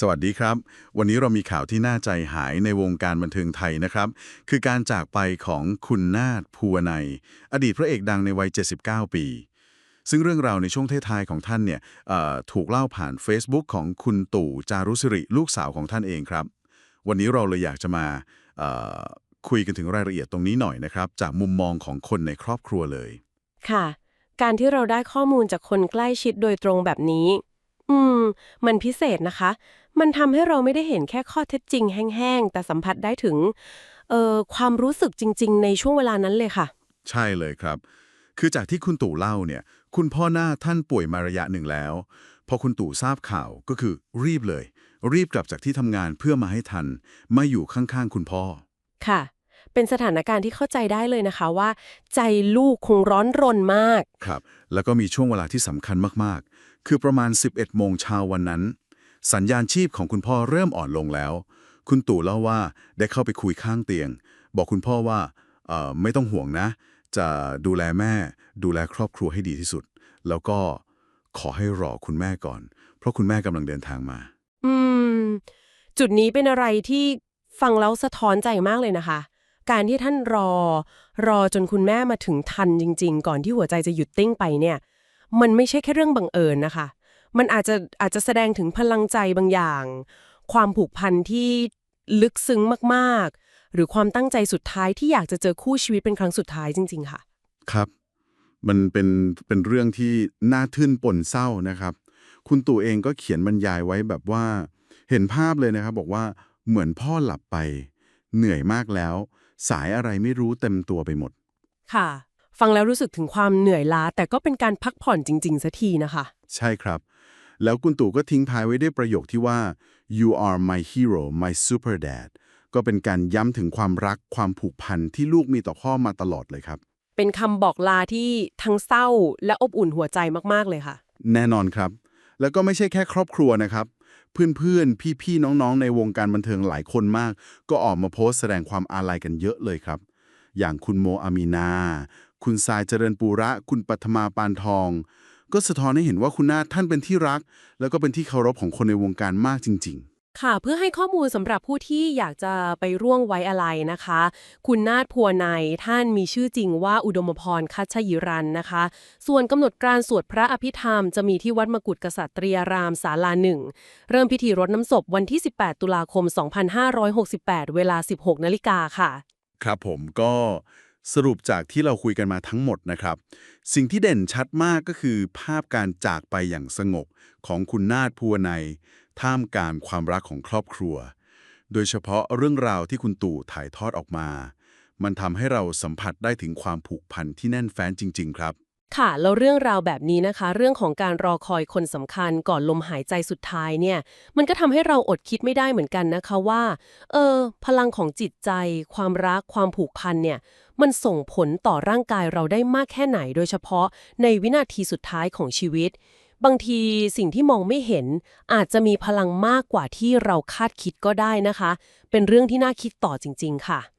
สวัสดีครับ วันนี้เรามีข่าวที่น่าใจหายในวงการบันเทิงไทยนะครับ คือการจากไปของคุณนาฏภูวนัย อดีตพระเอกดังในวัย 79 ปี ซึ่งเรื่องราวในช่วงท้ายๆของท่านเนี่ยถูกเล่าผ่าน Facebook ของคุณตู่จารุสิริลูกสาวของท่านเองครับ วันนี้เราเลยอยากจะมาคุยกันถึงรายละเอียดตรงนี้หน่อยนะครับ จากมุมมองของคนในครอบครัวเลย ค่ะ การที่เราได้ข้อมูลจากคนใกล้ชิดโดยตรงแบบนี้ อืม มันพิเศษนะคะ มันทำให้เราไม่ได้เห็นแค่ข้อเท็จจริงแห้งๆ แต่สัมผัสได้ถึงเอ่อความรู้สึกจริง ๆ ในช่วงเวลานั้นเลยค่ะ ใช่เลยครับ คือจากที่คุณตู่เล่าเนี่ย คุณพ่อหน้าท่านป่วยมาระยะหนึ่งแล้ว พอคุณตู่ทราบข่าวก็คือรีบเลย รีบกลับจากที่ทำงานเพื่อมาให้ทัน มาอยู่ข้างๆ คุณพ่อ ค่ะ เป็นสถานการณ์ที่เข้าใจได้เลยนะคะว่า ใจลูกคงร้อนรนมาก ครับ แล้วก็มีช่วงเวลาที่สำคัญมากๆ คือประมาณ 11โมงเช้าวันนั้น สัญญาณชีพของคุณพ่อเริ่มอ่อนลงแล้ว คุณตู่เล่าว่าได้เข้าไปคุยข้างเตียง บอกคุณพ่อว่าเออไม่ต้องห่วงนะ จะดูแลแม่ ดูแลครอบครัวให้ดีที่สุด แล้วก็ขอให้รอคุณแม่ก่อน เพราะคุณแม่กำลังเดินทางมา อืม จุดนี้เป็นอะไรที่ฟังแล้วสะท้อนใจมากเลยนะคะ การที่ท่านรอ รอจนคุณแม่มาถึงทันจริง ๆ ก่อนที่หัวใจจะหยุดติ้งไปเนี่ย มันไม่ใช่แค่เรื่องบังเอิญนะคะ มันอาจจะอาจจะแสดงถึงพลังใจบางอย่าง ความผูกพันที่ลึกซึ้งมากๆ หรือความตั้งใจสุดท้ายที่อยากจะเจอคู่ชีวิตเป็นครั้งสุดท้ายจริง ๆ ค่ะ ครับ มันเป็นเป็นเรื่องที่น่าทึ่นปนเศร้านะครับ คุณตู่เองก็เขียนบรรยายไว้แบบว่า เห็นภาพเลยนะครับ บอกว่าเหมือนพ่อหลับไป เหนื่อยมากแล้ว สายอะไรไม่รู้เต็มตัวไปหมด ค่ะ ฟังแล้วรู้สึกถึงความเหนื่อยล้า แต่ก็เป็นการพักผ่อนจริงๆสักทีนะคะ ใช่ครับ แล้วคุณตู่ก็ทิ้งท้ายไว้ด้วยประโยคที่ว่า you are my hero my super dad ก็เป็นการย้ำถึงความรักความผูกพันที่ลูกมีต่อพ่อมาตลอดเลยครับ เป็นคำบอกลาที่ทั้งเศร้าและอบอุ่นหัวใจมากๆเลยค่ะ แน่นอนครับ แล้วก็ไม่ใช่แค่ครอบครัวนะครับ เพื่อนๆ พี่ๆ น้องๆ ในวงการบันเทิงหลายคนมาก ก็ออกมาโพสต์แสดงความอาลัยกันเยอะเลยครับ อย่างคุณโมอามีนา คุณทรายเจริญปูระ คุณปัทมาปานทอง ก็สะท้อนให้เห็นว่าคุณนาถท่านเป็นที่รัก แล้วก็เป็นที่เคารพของคนในวงการมากจริงค่ะเพื่อให้ข้อมูลสำหรับผู้ที่อยากจะไปร่วงไว้อะไรนะคะ คุณนาถพัวในยท่านมีชื่อจริงว่าอุดมพรคัชยิรันนะคะ ส่วนกำหนดการสวดพระอภิธรรม จะมีที่วัดมกุฏกษัตริยารามศาลาหนึ่งเริ่มพิธีรดน้ำศพวันที่ 18 ตุลาคม 2568 เวลา 16 นาฬิกาค่ะๆครับผมก็ สรุปจากที่เราคุยกันมาทั้งหมดนะครับ สิ่งที่เด่นชัดมากก็คือ ภาพการจากไปอย่างสงบของคุณนาถพัวในยท่ามกลางความรักของครอบครัว โดยเฉพาะเรื่องราวที่คุณตู่ถ่ายทอดออกมา มันทำให้เราสัมผัสได้ถึงความผูกพันที่แน่นแฟ้นจริง ๆ ครับ ค่ะ แล้วเรื่องราวแบบนี้นะคะ เรื่องของการรอคอยคนสำคัญก่อนลมหายใจสุดท้ายเนี่ย มันก็ทำให้เราอดคิดไม่ได้เหมือนกันนะคะว่า เออ พลังของจิตใจ ความรัก ความผูกพันเนี่ย มันส่งผลต่อร่างกายเราได้มากแค่ไหน โดยเฉพาะในวินาทีสุดท้ายของชีวิต บางทีสิ่งที่มองไม่เห็น อาจจะมีพลังมากกว่าที่เราคาดคิดก็ได้นะคะ เป็นเรื่องที่น่าคิดต่อจริง ๆ ค่ะ